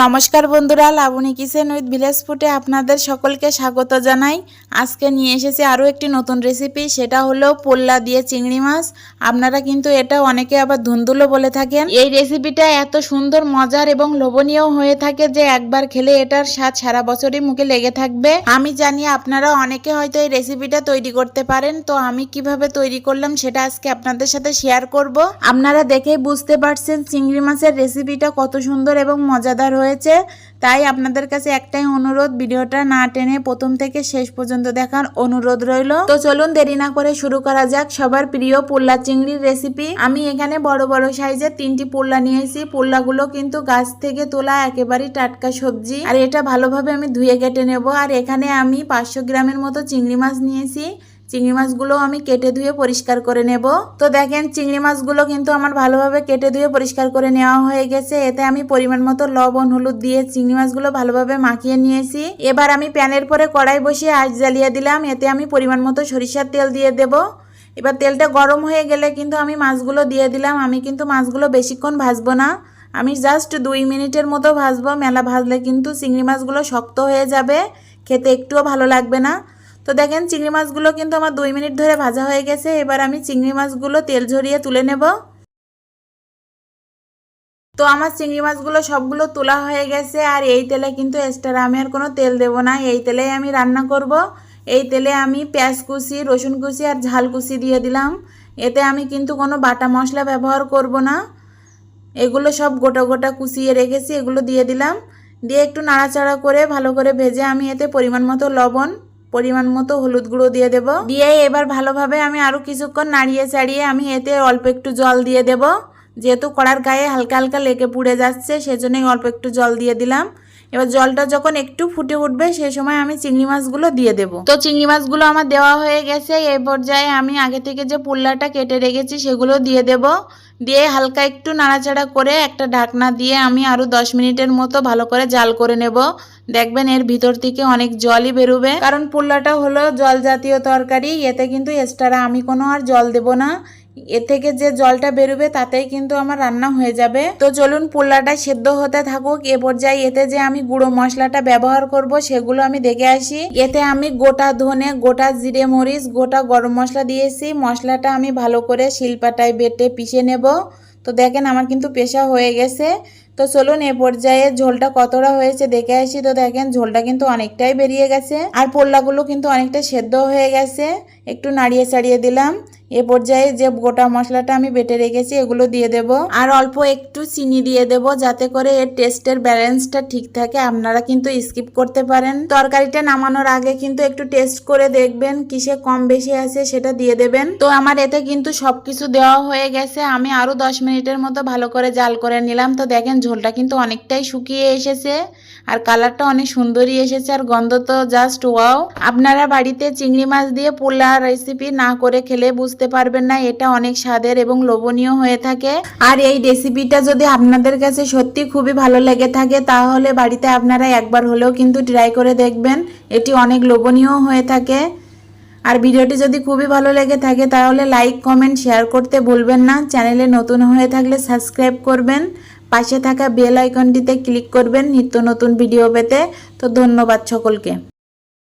নমস্কার বন্ধুরা, Laboni kitchen with village ফুটে আপনাদের সকলকে স্বাগত জানাই। আজকে নিয়ে এসেছি আরও একটি নতুন রেসিপি সেটা হলো পোল্লা দিয়ে চিংড়ি মাছ। আপনারা কিন্তু এটা অনেকে আবার ধুন্দুলো বলে থাকেন। এই রেসিপিটা এত সুন্দর, মজার এবং লোভনীয় হয়ে থাকে যে একবার খেলে এটার স্বাদ সারা বছরই মুখে লেগে থাকবে। আমি জানি আপনারা অনেকে হয়তো এই রেসিপিটা তৈরি করতে পারেন, তো আমি কীভাবে তৈরি করলাম সেটা আজকে আপনাদের সাথে শেয়ার করব। আপনারা দেখেই বুঝতে পারছেন চিংড়ি মাছের রেসিপিটা কত সুন্দর এবং মজাদার হয়েছে তাই আপনাদের কাছে একটাই অনুরোধ, ভিডিওটা না টেনে প্রথম থেকে শেষ পর্যন্ত দেখার অনুরোধ রইল। তো চলুন দেরি না করে শুরু করা যাক সবার প্রিয় পোল্লা চিংড়ির রেসিপি আমি এখানে বড় বড় সাইজের তিনটি পোল্লা নিয়েছি। পোল্লাগুলো কিন্তু গাছ থেকে তোলা একেবারেই টাটকা সবজি। আর এটা ভালোভাবে আমি ধুয়ে কেটে নেব। আর এখানে আমি পাঁচশো গ্রামের মতো চিংড়ি মাছ নিয়েছি। চিংড়ি মাছগুলো আমি কেটে ধুয়ে পরিষ্কার করে নেব। তো দেখেন, চিংড়ি মাছগুলো কিন্তু আমার ভালোভাবে কেটে ধুয়ে পরিষ্কার করে নেওয়া হয়ে গেছে। এতে আমি পরিমাণ মতো লবণ, হলুদ দিয়ে চিংড়ি মাছগুলো ভালোভাবে মাখিয়ে নিয়েছি। এবার আমি প্যানের পরে কড়াই বসিয়ে আঁচ জ্বালিয়ে দিলাম। এতে আমি পরিমাণ মতো সরিষার তেল দিয়ে দেব। এবার তেলটা গরম হয়ে গেলে কিন্তু আমি মাছগুলো দিয়ে দিলাম। আমি কিন্তু মাছগুলো বেশিক্ষণ ভাজবো না। আমি জাস্ট দুই মিনিটের মতো ভাজবো। মেলা ভাজলে কিন্তু চিংড়ি মাছগুলো শক্ত হয়ে যাবে। খেতে একটুও ভালো লাগবে না। তো দেখেন চিংড়ি মাছগুলো কিন্তু আমার দুই মিনিট ধরে ভাজা হয়ে গেছে। এবার আমি চিংড়ি মাছগুলো তেল ঝরিয়ে তুলে নেব। তো আমার চিংড়ি মাছগুলো সবগুলো তোলা হয়ে গেছে আর এই তেলে কিন্তু এক্সট্রা আমি আর কোনো তেল দেব না। এই তেলেই আমি রান্না করব। এই তেলে আমি পেঁয়াজ কুচি, রসুন কুচি আর ঝাল কুচি দিয়ে দিলাম। এতে আমি কিন্তু কোনো বাটা মশলা ব্যবহার করব না। এগুলো সব গোটা গোটা কুচিয়ে রেখেছি, এগুলো দিয়ে দিলাম। দিয়ে একটু নাড়াচাড়া করে ভালো করে ভেজে আমি এতে পরিমাণ মতো লবণ পরিমাণ মতো হলুদ গুঁড়ো দিয়ে দেব। দিয়ে এবার ভালোভাবে আমি আরও কিছুক্ষণ নাড়িয়ে চাড়িয়ে আমি এতে অল্প একটু জল দিয়ে দেব। যেহেতু কড়ার গায়ে হালকা হালকা লেগে পুড়ে যাচ্ছে, সেজন্যই অল্প একটু জল দিয়ে দিলাম। এবার জলটা যখন একটু ফুটে উঠবে সেই সময় আমি চিংড়ি মাছগুলো দিয়ে দেব। তো চিংড়ি মাছগুলো আমার দেওয়া হয়ে গেছে। এই পর্যায়ে আমি আগে থেকে যে পুল্লাটা কেটে রেখেছি, সেগুলো দিয়ে দেব। দিয়ে হালকা একটু নাড়াচাড়া করে একটা ঢাকনা দিয়ে আমি আরও দশ মিনিটের মতো ভালো করে জাল করে নেব। দেখবেন এর ভিতর থেকে অনেক জলই বেরোবে। কারণ পোল্লাটা হলো জল জাতীয় তরকারি, এতে কিন্তু এক্সট্রা আমি কোনো আর জল দেব না। এ থেকে যে জলটা বেরোবে তাতেই কিন্তু আমার রান্না হয়ে যাবে। তো চলুন পোল্লাটা সেদ্ধ হতে থাকুক। এ পর্যায়ে এতে যে আমি গুঁড়ো মশলাটা ব্যবহার করব সেগুলো আমি দেখে আসি। এতে আমি গোটা ধনে, গোটা জিরে মরিচ, গোটা গরম মশলা দিয়েছি। মশলাটা আমি ভালো করে শিলপাটায় বেটে পিষে নেব। তো দেখেন আমার কিন্তু পেশা হয়ে গেছে। তো চলুন এ পর্যায়ে ঝোলটা কতটা হয়েছে দেখে আসি। তো দেখেন ঝোলটা কিন্তু অনেকটাই বেরিয়ে গেছে। আর পোল্লাগুলো কিন্তু অনেকটা সেদ্ধ হয়ে গেছে। একটু নাড়িয়ে চাড়িয়ে দিলাম। এ পর্যায়ে যে গোটা মশলাটা আমি বেটে রেখেছি, এগুলো দিয়ে দেব। আর অল্প একটু চিনি দিয়ে দেব, যাতে করে এর টেস্টের ব্যালেন্সটা ঠিক থাকে। আপনারা কিন্তু স্কিপ করতে পারেন। তরকারিটা নামানোর আগে কিন্তু একটু টেস্ট করে দেখবেন, কিসে কম বেশি আছে সেটা দিয়ে দেবেন। তো আমার এতে কিন্তু সবকিছু দেওয়া হয়ে গেছে। আমি আরও দশ মিনিটের মতো ভালো করে জাল করে নিলাম। তো দেখেন, ঝোলটা কিন্তু অনেকটাই শুকিয়ে এসেছে। আর কালারটা অনেক সুন্দরই এসেছে। আর গন্ধ তো জাস্ট ওয়াও। আপনারা বাড়িতে চিংড়ি মাছ দিয়ে পোলা রেসিপি না করে খেলে বুঝতে পারবেন না, এটা অনেক স্বাদের এবং লোভনীয় হয়ে থাকে। আর এই রেসিপিটা যদি আপনাদের কাছে সত্যি খুবই ভালো লেগে থাকে, তাহলে বাড়িতে আপনারা একবার হলেও কিন্তু ট্রাই করে দেখবেন, এটি অনেক লোভনীয় হয়ে থাকে। আর ভিডিওটি যদি খুবই ভালো লেগে থাকে, তাহলে লাইক কমেন্ট শেয়ার করতে ভুলবেন না। চ্যানেলে নতুন হয়ে থাকলে সাবস্ক্রাইব করবেন। পাশে থাকা বেল আইকনটিতে ক্লিক করবেন নিত্য নতুন ভিডিও পেতে। তো ধন্যবাদ সকলকে।